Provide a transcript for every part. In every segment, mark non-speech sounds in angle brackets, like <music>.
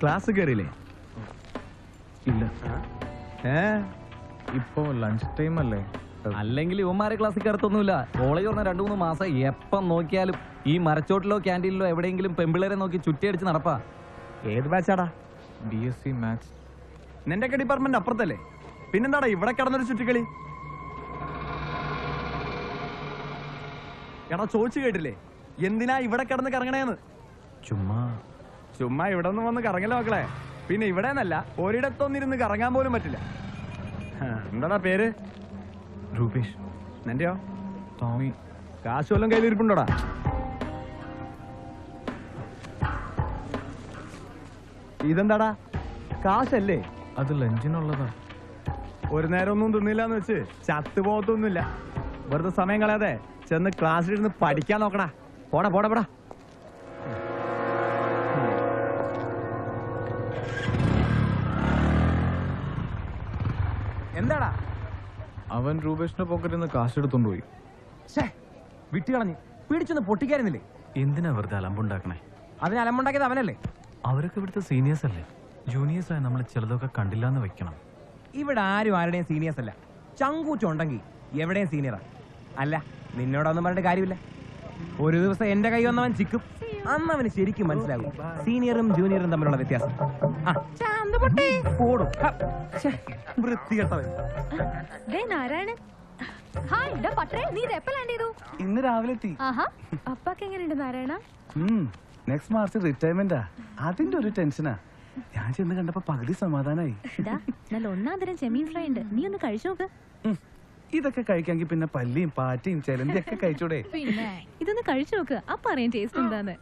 Class കയറിയില്ലേ ഇല്ല. ഏ? ഇപ്പോ ലഞ്ച് ടൈം അല്ലേ? അല്ലെങ്കിൽ ഇവന്മാരെ ക്ലാസ് കയറത്തൊന്നുമില്ല കോളേജ് പറഞ്ഞ രണ്ടു മൂന്ന് മാസം എപ്പം നോക്കിയാലും ഈ മരച്ചോട്ടിലോ ക്യാന്റീനിലോ എവിടെയെങ്കിലും പെമ്പിളരെ നോക്കി ചുറ്റിയടിച്ച് നടപ്പാ. ഏത് ബാച്ചാടാ ബി എസ് സി മാത്സ് നിന്റെ ഒക്കെ ഡിപ്പാർട്ട്മെന്റ് അപ്പുറത്തല്ലേ? പിന്നെന്താടാ ഇവിടെ കിടന്നൊരു ചുറ്റിക്കളി? എടാ ചോദിച്ചു കേട്ടില്ലേ? എന്തിനാ ഇവിടെ കിടന്ന് കറങ്ങണേന്ന്? ചുമ്മാ ചുമ്മാ ഇവിടെ നിന്ന് വന്ന് കറങ്ങല മക്കളെ? പിന്നെ ഇവിടെ നിന്നല്ല ഒരിടത്തൊന്നിരുന്ന് കറങ്ങാൻ പോലും പറ്റില്ല. എന്താടാ പേര്? രൂപേഷ്. നിന്റെയോ? ടോമി കാശ് വല്ലതും കയ്യിലിരിപ്പുണ്ടോടാ? ഇതെന്താടാ? കാശല്ലേ? അത് ലഞ്ചിനുള്ളതാ. ഒരു നേരം ഒന്നും തിന്നില്ല എന്ന് വെച്ച് ചത്തുപോകത്തൊന്നുമില്ല. വെറുതെ സമയം കളയാതെ ചെന്ന് ക്ലാസ്സിലിരുന്ന് പഠിക്കാൻ നോക്കടാ. പോടാ പോടാ പോടാ. അവൻ രൂപേഷിന്റെ പോക്കറ്റിൽ നിന്ന് കാശ് എടുത്തോണ്ട് പോയി. വിട്ടുകളഞ്ഞ് പിടിച്ചൊന്ന് പൊട്ടിക്കാരുന്നില്ലേ എന്തിനാ വെറുതെ അലമ്പുണ്ടാക്കണേ? അതിന് അലമ്പുണ്ടാക്കിയത് അവനല്ലേ? അവരൊക്കെ ഇവിടുത്തെ സീനിയേഴ്സ് അല്ലേ? ജൂനിയേഴ്സ് ആയി നമ്മൾ ചിലതൊക്കെ കണ്ടില്ലാന്ന് വെക്കണം. ഇവിടെ ആരും ആരുടെയും സീനിയേഴ്സ് അല്ല. ചങ്കൂച്ചുണ്ടെങ്കിൽ എവിടെയും സീനിയറാ അല്ല നിന്നോടൊന്നും പറഞ്ഞിട്ട് കാര്യമില്ല. ഒരു ദിവസം എന്റെ കൈ വന്നവൻ ചിക്കും. അന്ന് അവന് ശരിക്കും മനസ്സിലാകും. സീനിയറും ജൂനിയറും തമ്മിലുള്ള വ്യത്യാസം. ആ, പോടും. വൃത്തികെട്ടവൻ. ദേ നാരായണൻ. ഹായ് ഡാ പട്ടേ. നീ ഇത് എപ്പോ ലാൻഡ് ചെയ്തു? ഇന്ന് രാവിലെ എത്തി. ആഹാ അപ്പാക്ക് എങ്ങനെയുണ്ട് നാരായണ? നെക്സ്റ്റ് മാർച്ച് റിട്ടയർമെന്റാ അതിന്റെ ഒരു ടെൻഷനാ ഞാൻ ചെന്ന് കണ്ടപ്പോ പകുതി സമാധാനായി. നല്ല ഒന്നാം തരം ചെമീൻ ഫ്രൈ ഉണ്ട്. നീ ഒന്ന് കഴിച്ചു നോക്ക്. ഇതൊക്കെ കഴിക്കാമെങ്കിൽ പിന്നെ പല്ലിയും പാറ്റയും ചെലന്തി ഒക്കെ കഴിച്ചൂടെ. പിന്നെ <laughs> ഇതൊന്ന് കഴിച്ചു നോക്ക്. അപ്പൊ അറിയാം ടേസ്റ്റ് എന്താന്ന്.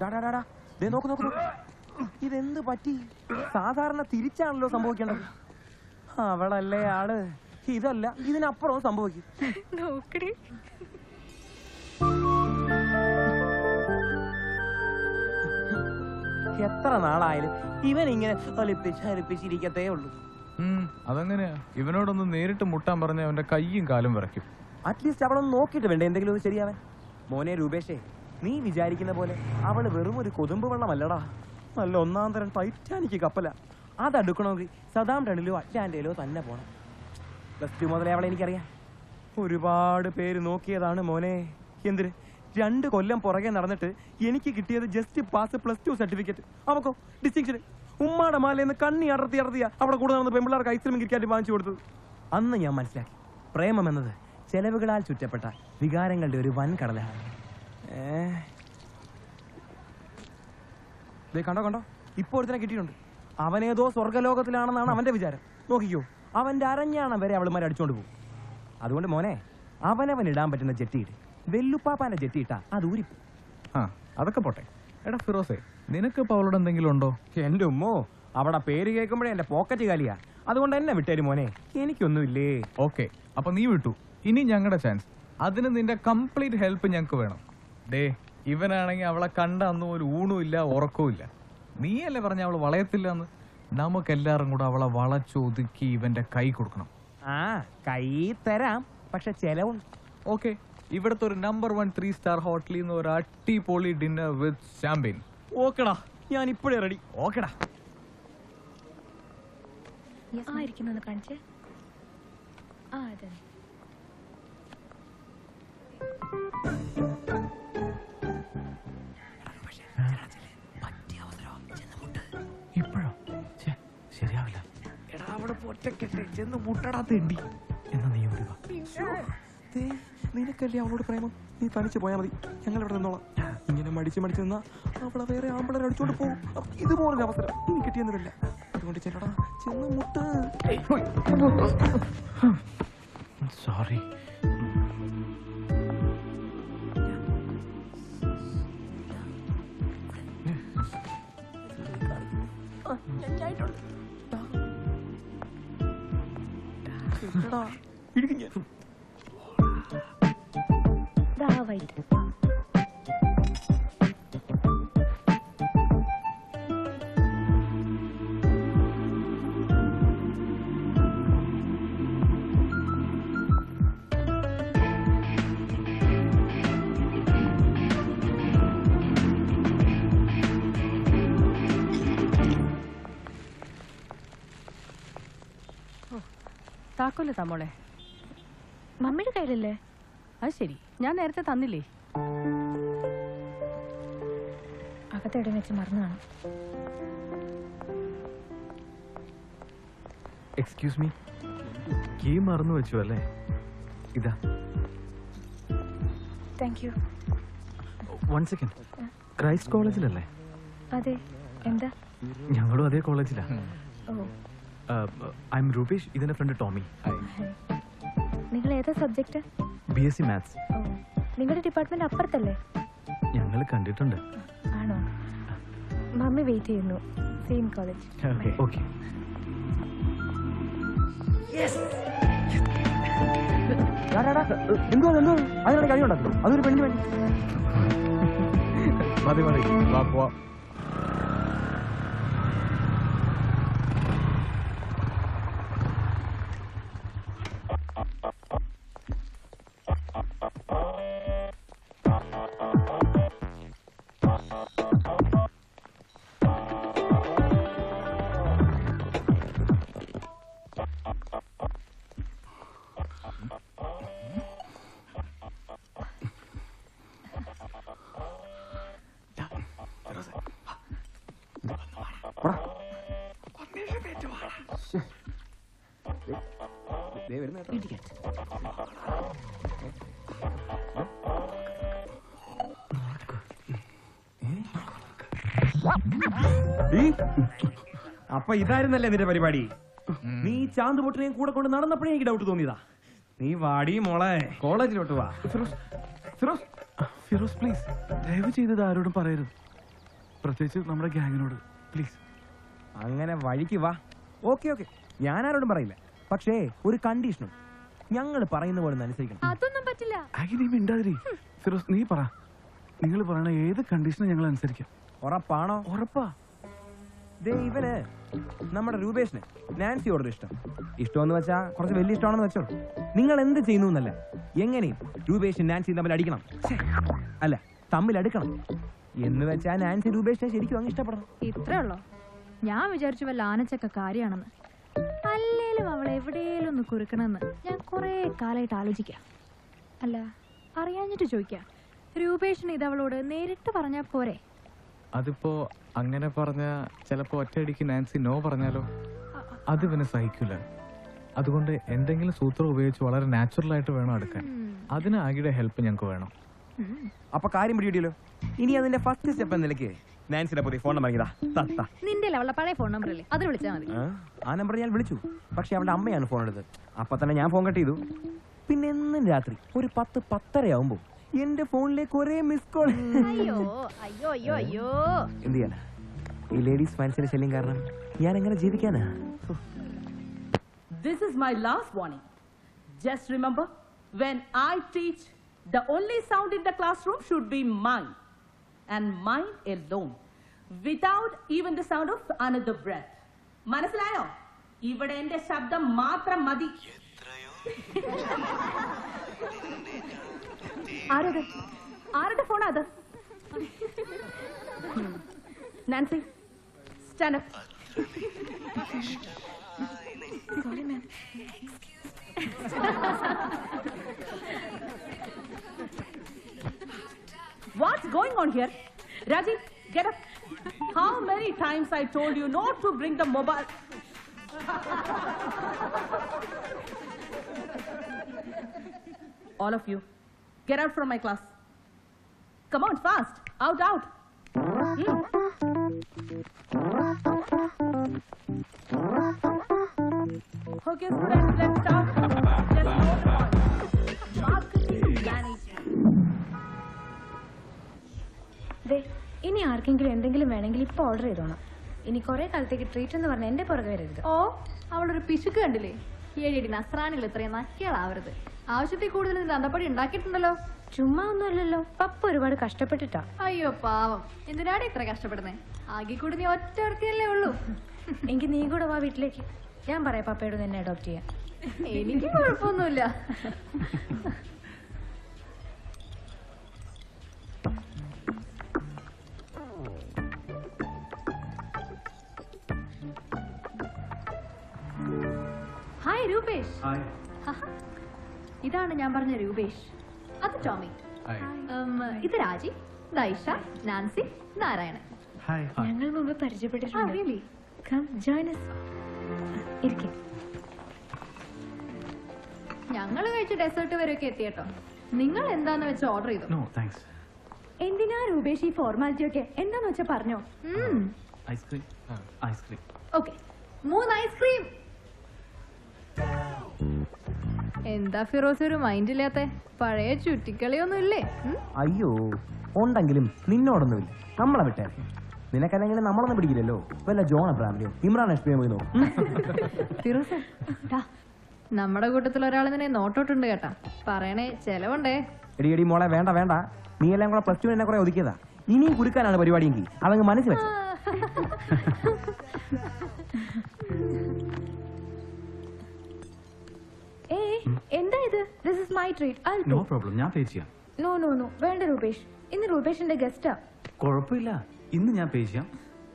ഡാ, ഡാ, ഡാ, ഡാ. ദേ നോക്ക് നോക്ക് നോക്ക്. ഇതെന്ത് പറ്റി? സാധാരണ തിരിച്ചാണല്ലോ സംഭവിക്കേണ്ടത്. അവളല്ലേ ആൾ. ഇതല്ല ഇതിനപ്പുറവും സംഭവിക്കും. നോക്കടി. എത്ര നാളായാലും ഇവൻ ഇങ്ങനെ ഒലിപ്പിച്ച് ഒലിപ്പിച്ചിരിക്കത്തേ ഉള്ളൂ. അതെങ്ങനെയാ? ഇവനോടൊന്ന് നേരിട്ട് മുട്ടാൻ പറഞ്ഞ അവന്റെ കൈയും കാലും വിറയ്ക്കും. അറ്റ്ലീസ്റ്റ് അവളൊന്ന് നോക്കിയിട്ട് വേണ്ടേ എന്തെങ്കിലും ഒന്ന് ശരിയാവൻ? മോനെ രൂപേഷേ നീ വിചാരിക്കുന്ന പോലെ അവൾ വെറും ഒരു കൊതുമ്പ് വെള്ളമല്ലടാ. നല്ല ഒന്നാം തരം ടൈറ്റാനിക്ക് കപ്പല. അതെടുക്കണമെങ്കിൽ സദാം ടണിലോ അറ്റ്ലാന്റയിലോ തന്നെ പോണം. പ്ലസ് ടു മുതലേ അവളെ എനിക്കറിയാം. ഒരുപാട് പേര് നോക്കിയതാണ് മോനെ. എന്തിന്? രണ്ട് കൊല്ലം പുറകെ നടന്നിട്ട് എനിക്ക് കിട്ടിയത് just pass plus two certificate അവക്കോ distinction ഉമ്മാടെ മാലയെന്ന് കണ്ണി അടർത്തി അടർത്തിയ അവിടെ കൂടെ നടന്ന് പെമ്പിള്ളേർക്ക് ഐസ്ക്രീം കിക്കാറ്റ് വാങ്ങിച്ചു കൊടുത്തത്. അന്ന് ഞാൻ മനസ്സിലാക്കി. പ്രേമം എന്നത് ചെലവുകളാൽ ചുറ്റപ്പെട്ട വികാരങ്ങളുടെ ഒരു വൻ കടലാണ് ഏ? കണ്ടോ കണ്ടോ? ഇപ്പൊ ഒരുത്തനെ കിട്ടിയിട്ടുണ്ട്. അവനേതോ സ്വർഗലോകത്തിലാണെന്നാണ് അവന്റെ വിചാരം. നോക്കിക്കോ. അവന്റെ അരഞ്ഞാണം വരെ അവളുമാരെ അടിച്ചോണ്ട് പോകും. അതുകൊണ്ട് മോനെ അവനവൻ ഇടാൻ പറ്റുന്ന ജെട്ടിയിട്ട് വെല്ലുപ്പാപ്പാന്റെ ജെട്ടിയിട്ടാ. അത് ഊരിപ്പോ ആ അതൊക്കെ പോട്ടെ. എടാ ഫിറോസേ നിനക്ക് ഇപ്പൊ അവളോട് എന്തെങ്കിലും ഉണ്ടോ? എന്റെ ഉമ്മോ? അവിടെ പേര് കേൾക്കുമ്പോഴേ എന്റെ പോക്കറ്റ് കാലിയാ. അതുകൊണ്ട് എന്നെ വിട്ടേര് മോനെ. എനിക്കൊന്നുമില്ലേ? ഓക്കെ അപ്പൊ നീ വിട്ടു. ഇനി ഞങ്ങളുടെ ചാൻസ് അതിന് നിന്റെ കംപ്ലീറ്റ് ഹെൽപ്പ് ഞങ്ങൾക്ക് വേണം. ഡേ ഇവനാണെങ്കിൽ അവളെ കണ്ട അന്ന് ഒരു ഊണും ഇല്ല ഉറക്കവും ഇല്ല. നീയല്ലേ പറഞ്ഞ അവൾ വളയത്തില്ല എന്ന് നമുക്കെല്ലാരും കൂടെ അവളെ വളച്ചൊതുക്കി ഇവന്റെ കൈ കൊടുക്കണം. ആ കൈ തരാം പക്ഷെ ചെലവുണ്ട്. ഓക്കെ. ഇവിടുത്തെ ഒരു നമ്പർ വൺ ത്രീ സ്റ്റാർ ഹോട്ടലിൽ നിന്ന് ഒരു അടിപൊളി ഡിന്നർ വിത്ത് ചാമ്പ്യൻ ഓക്കെടാ ഞാൻ ഇപ്പോഴേ റെഡി ഓക്കെടാ. ആ ഇരിക്കുന്നു കാണിച്ചേ. ആ അതെ. ഇപ്പോഴോ? ശരിയാവില്ല. എടാ അവിടെ പൊറ്റക്കെട്ടെ. ചെന്ന് മുട്ടടാ തെണ്ടി. നിനക്കല്ലേ അവളോട് പ്രേമം? നീ തനിച്ച് പോയാൽ മതി. ഞങ്ങൾ ഇവിടെ നിന്നോളാം. ഇങ്ങനെ മടിച്ച് മടിച്ച് നിന്നാ അവളെ വേറെ ആമ്പിളരെ അടിച്ചോണ്ട് പോകും. ഇതുപോലൊരു അവസരം ഇനി കിട്ടിയെന്നില്ല. അതുകൊണ്ട് ചെല്ലടാ. ചെന്ന് മുട്ട്. സോറി ഇടുക്കി ഞാൻ. വൈറ്റ് താക്കോൽ തമ്മോളെ മമ്മിയുടെ കയ്യിലല്ലേ? അത് ശരി. ഞാൻ നേരത്തെ തന്നില്ലേ? അകത്തെവിടെ വെച്ച് മറന്നാണ് എക്സ്ക്യൂസ് മീ കീ മറന്നു വെച്ചു അല്ലേ? ഇതാ. Thank you one second Christ കോളേജിലല്ലേ അതെ. എന്താ? ഞങ്ങളും അതേ കോളേജിലാ. ഓ. ഐ എം രൂപേഷ് ഇതിന്റെ ഫ്രണ്ട് ടോമി നിങ്ങൾ ഏതാ subject B S C maths നിങ്ങളുടെ ഡിപ്പാർട്ട്മെന്റ് അപ്പുറത്തല്ലേ? ഞങ്ങൾ കണ്ടിട്ടുണ്ട്. ആണോ? മമ്മി വെയിറ്റ് ചെയ്യുന്നു. സെയിം കോളേജ് ഓക്കെ എന്തോ എന്തോ അതിനുള്ള കഴിവുണ്ടോ അതൊരു പെണ്ണു വേണ്ടി മതി മതി. വാ പോവാം അപ്പൊ ഇതായിരുന്നല്ലേ നിന്റെ പരിപാടി? നീ ചാന്ത് പൊട്ടിനെയും കൂടെ കൊണ്ട് നടന്നപ്പോഴേ എനിക്ക് ഡൗട്ട് തോന്നിയതാ. നീ വാടി മോളെ. കോളേജിലോട്ട് വാ. ഫിറോസ് ഫിറോസ് ഫിറോസ് പ്ലീസ് ദയവ് ചെയ്തത് ആരോടും പറയരുത്. പ്രത്യേകിച്ച് നമ്മുടെ ഗ്യാങ്ങിനോട്. പ്ലീസ് അങ്ങനെ വഴിക്ക് വാ. Okay okay. ഞാൻ ആരോടും പറയില്ല. പക്ഷേ ഒരു കണ്ടീഷനും ഞങ്ങൾ പറയുന്ന പോലെ ഒന്ന് അനുസരിക്കണം. അതൊന്നും പറ്റില്ല. മിണ്ടാതിരി. ഫിറോസ് നീ പറ. നിങ്ങൾ പറയണ ഏത് കണ്ടീഷനും ഞങ്ങൾ അനുസരിക്കാം. ഉറപ്പാണോ? ഉറപ്പാ. ദേ ഇവന് നമ്മുടെ രൂപേഷിന് നാൻസിയോടൊരു ഇഷ്ടം. ഇഷ്ടമെന്ന് വെച്ചാ കുറച്ച് വലിയ ഇഷ്ടമാണെന്ന് വെച്ചോ. നിങ്ങൾ എന്ത് ചെയ്യുന്നു എന്നല്ല. എങ്ങനെയും രൂപേഷും നാൻസി തമ്മിൽ അടിക്കണം. അല്ല തമ്മിൽ അടുക്കണം. എന്ന് വെച്ചാൽ നാൻസി രൂപേഷിനെ ശരിക്കും അങ്ങ് ഇഷ്ടപ്പെടണം. ഇത്രേ ഉള്ളോ? ഞാൻ വിചാരിച്ചു വല്ല ആനച്ചക്ക കാര്യമാണെന്ന് അല്ലേലും അവൾ എവിടെയെങ്കിലും ഒന്ന് കുറുക്കണമെന്ന് ഞാൻ കുറേ കാലമായിട്ട് ആലോചിക്കാം. അല്ല അറിയാഞ്ഞിട്ട് ചോദിക്കാം. രൂപേഷിന് ഇത് അവളോട് നേരിട്ട് പറഞ്ഞാൽ പോരെ? അതിപ്പോ അങ്ങനെ പറഞ്ഞ ചിലപ്പോ ഒറ്റയടിക്ക് നാൻസി നോ പറഞ്ഞാലോ? അത് പിന്നെ സഹിക്കില്ല അതുകൊണ്ട് എന്തെങ്കിലും സൂത്രം ഉപയോഗിച്ച് വളരെ നാച്ചുറൽ ആയിട്ട് വേണം എടുക്കാൻ. അതിന് ആകിയുടെ ഹെൽപ്പ് ഞങ്ങൾക്ക് വേണം. അപ്പൊ കാര്യം പിടികിട്ടിയല്ലോ? ഇനി അതിന്റെ ഫസ്റ്റ് സ്റ്റെപ്പ് എന്ന നിലയ്ക്ക് നാൻസിയുടെ പുതിയ ഫോൺ നമ്പർ ഇതാ. ത. നിന്റെ അവളുടെ പഴയ ഫോൺ നമ്പർ അല്ലേ? അത് വിളിച്ചാൽ മതി. ആ, ആ നമ്പർ ഞാൻ വിളിച്ചു. പക്ഷെ അവളുടെ അമ്മയാണ് ഫോൺ എടുത്തത് അപ്പൊ തന്നെ ഞാൻ ഫോൺ കട്ട് ചെയ്തു. പിന്നെ എന്നും രാത്രി ഒരു പത്ത് പത്തരയാവുമ്പോ എന്റെ ഫോണിലേക്ക് ഒരേ മിസ് കോൾ അയ്യോ അയ്യോ അയ്യോ അയ്യോ. എന്ത് ചെയ്യാനാ? ഈ ലേഡീസ് ഫാൻസിന്റെ ശല്യം കാരണം ഞാൻ എങ്ങനെ ജീവിക്കാനാ? This is my last warning. Just remember, when I teach, the only sound in the classroom should be mine, and mind alone, without even the sound of another breath. മനസ്സിലായോ ഇവിടെ എന്റെ ശബ്ദം മാത്രം മതി ആരത് ആരുടെ ഫോണാ അത് Nancy stand sorry ma'am What's going on here? Raji, get up. How many times I told you not to bring the mobile? All of you, get out from my class. Come on, fast. Out, out. Hmm. Okay, students, let's start. ദേ ഇനി ആർക്കെങ്കിലും എന്തെങ്കിലും വേണമെങ്കിൽ ഇപ്പൊ order ചെയ്തോണം. ഇനി കുറെ കാലത്തേക്ക് treat എന്ന് പറഞ്ഞ എന്റെ പുറകെ വരരുത്. ഓ അവളൊരു പിശുക്ക് കണ്ടില്ലേ? ഏഴിയടി നസ്രാണികൾ ഇത്രയും നക്കിയാളാവരുത് ആവശ്യത്തിൽ കൂടുതൽ അന്തപ്പടി ഉണ്ടാക്കിയിട്ടുണ്ടല്ലോ? ചുമ്മാ ഒന്നുമല്ലല്ലോ. പപ്പ ഒരുപാട് കഷ്ടപ്പെട്ടിട്ടാ. അയ്യോ പാവം. എന്തിനാണ് ഇത്ര കഷ്ടപ്പെടുന്നേ? ആകെ കൂടി നീ ഒറ്റ ഒരുത്തിയല്ലേ ഉള്ളൂ. എനിക്ക് നീ കൂടെ വാ വീട്ടിലേക്ക്. ഞാൻ പറയാം പപ്പയോട് നിന്നെ അഡോപ്റ്റ് ചെയ്യാം എനിക്ക് കുഴപ്പമൊന്നുമില്ല. ഹായ്. രൂപേഷ് ഇതാണ് ഞാൻ പറഞ്ഞ രൂപേഷ്. അത് ടോമി. ഹായ്. ഉം, ഇത് രാജി ദൈഷ നാൻസി നാരായണൻ. ഹായ്. ഞങ്ങൾ മുമ്പ് പരിചയപ്പെട്ടിട്ടുണ്ട്. Come join us. ഇരിക്കെ. ഞങ്ങൾ കഴിച്ച ഡെസേർട്ട് വരെയൊക്കെ എത്തിയട്ടോ നിങ്ങൾ എന്താന്ന് വെച്ച് ഓർഡർ ചെയ്തു? നോ താങ്ക്സ് എന്തിനാ രൂപേഷ് ഈ ഫോർമാലിറ്റി ഒക്കെ? എന്താന്ന് വെച്ചാ പറഞ്ഞോ? Ice cream ice cream okay മൂന്ന് ഐസ്ക്രീം എന്താ ഫിറോസ് ഒരു മൈൻഡ് ഇല്ലാത്ത? പഴയ ചുറ്റിക്കളിയൊന്നും ഇല്ലേ? അയ്യോ ഉണ്ടെങ്കിലും നിന്നോടൊന്നുമില്ല. നമ്മളെ വിട്ടേ നിനക്കല്ലെങ്കിൽ നമ്മളൊന്നും പിടിക്കില്ലല്ലോ. വല്ല ജോൺ അബ്രാമിലോ ഇമ്രാൻ പോയി നോക്കും. ഫിറോസ് നമ്മുടെ കൂട്ടത്തിൽ ഒരാൾ നിന്നെ നോട്ടോട്ടുണ്ട് കേട്ടാ. പറയണേ ചെലവുണ്ടേ? എടി എടി മോളെ വേണ്ട വേണ്ട. നീ എല്ലാം കൂടെ പ്ലസ് ടു എന്നെ കുറെ ഒതുക്കിയതാ. ഇനിയും കുരുക്കാനാണ് പരിപാടിയെങ്കിൽ. അതങ്ങ് മനസ്സിൽ this is my treat no problem ഞാൻ പേ ചെയ്യാം. നോ നോ നോ വേണ്ട രൂപേഷ്. ഇന്ന് രൂപേഷിന്റെ ഗസ്റ്റാ കുഴപ്പമില്ല. ഇന്ന് ഞാൻ പേ ചെയ്യാം.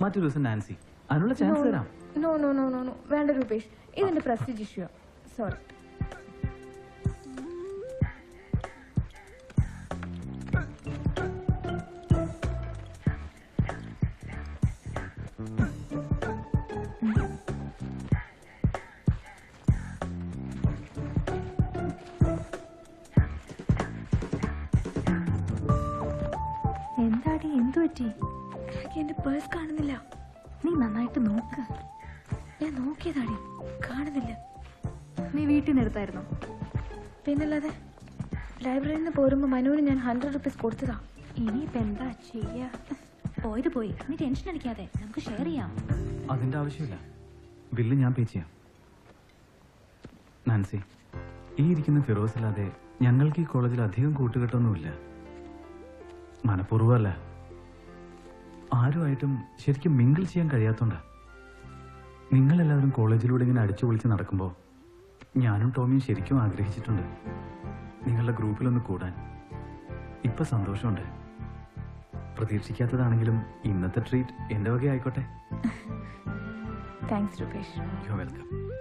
മറ്റൊരു ദിവസം നാൻസി. അതിനുള്ള ചാൻസ് തരാം. No no no no no വേണ്ട രൂപേഷ്. ഇതിന്റെ പ്രസ്റ്റീജ് ഇഷ്യൂ സോറി എന്താടി എന്തു പറ്റി? എന്റെ പേഴ്സ് കാണുന്നില്ല. നീ നന്നായിട്ട് നോക്ക്. ഞാൻ നോക്കിയതാടി കാണുന്നില്ല. നീ വീട്ടിൽ നിന്ന് എടുത്തായിരുന്നു? പിന്നല്ലാതെ ലൈബ്രറിയിൽ നിന്ന് പോരുമ്പോ മനുവിന് ഞാൻ ഹൺഡ്രഡ് റുപ്പീസ് കൊടുത്തതാ. ഇനിയിപ്പോ എന്താ ചെയ്യാ? പോയത് പോയി. നീ ടെൻഷൻ അടിക്കാതെ. നമുക്ക് ഷെയർ ചെയ്യാം. അതിന്റെ ആവശ്യമില്ല. ബില്ല് ഞാൻ പേ ചെയ്യാം. നാൻസി ഈ ഇരിക്കുന്ന ഫിറോസ് അല്ലാതെ ഞങ്ങൾക്ക് ഈ കോളേജിൽ അധികം കൂട്ടുകെട്ടൊന്നുമില്ല. മനഃപൂർവമല്ല. ആരുമായിട്ടും ശരിക്കും മിങ്കിൾ ചെയ്യാൻ കഴിയാത്തോണ്ടാ. നിങ്ങളെല്ലാവരും കോളേജിലൂടെ ഇങ്ങനെ അടിച്ചു പൊളിച്ച് നടക്കുമ്പോൾ ഞാനും ടോമിയും ശരിക്കും ആഗ്രഹിച്ചിട്ടുണ്ട് നിങ്ങളുടെ ഗ്രൂപ്പിലൊന്ന് കൂടാൻ. ഇപ്പൊ സന്തോഷമുണ്ട്. പ്രതീക്ഷിക്കാത്തതാണെങ്കിലും ഇന്നത്തെ ട്രീറ്റ് എന്റെ വകയായിക്കോട്ടെ. Thanks Rupesh you welcome